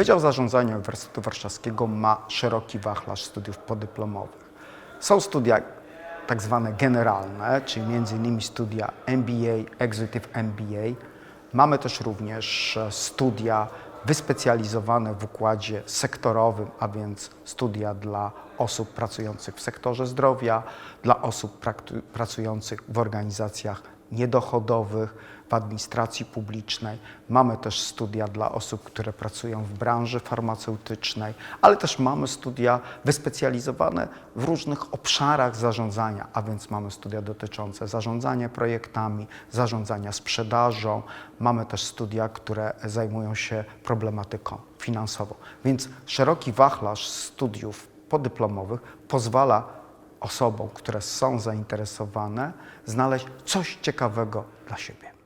Wydział Zarządzania Uniwersytetu Warszawskiego ma szeroki wachlarz studiów podyplomowych. Są studia tak zwane generalne, czyli innymi studia MBA, Executive MBA. Mamy też również e, studia wyspecjalizowane w układzie sektorowym, a więc studia dla osób pracujących w sektorze zdrowia, dla osób pracujących w organizacjach niedochodowych, w administracji publicznej. Mamy też studia dla osób, które pracują w branży farmaceutycznej, ale też mamy studia wyspecjalizowane w różnych obszarach zarządzania, a więc mamy studia dotyczące zarządzania projektami, zarządzania sprzedażą, mamy też studia, które zajmują się problematyką finansową. Więc szeroki wachlarz studiów podyplomowych pozwala osobom, które są zainteresowane, znaleźć coś ciekawego dla siebie.